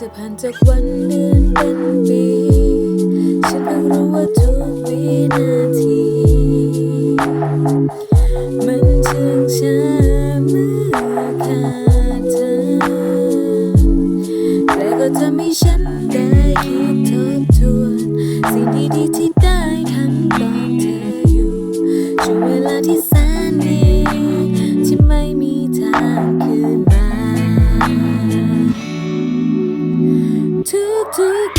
จะผ่านจากวันเดือนเป็นปี ฉันเพิ่รู้ว่าทุกวินาที มันช่างช้าเมื่อขาดเธอ แต่ก็จะให้ฉันได้คิดทบทวนสิ่งดีๆที่ได้ทำตออเธออยู่ช่วงเวลาที่แสนดีที่ไม่มีทางคืน to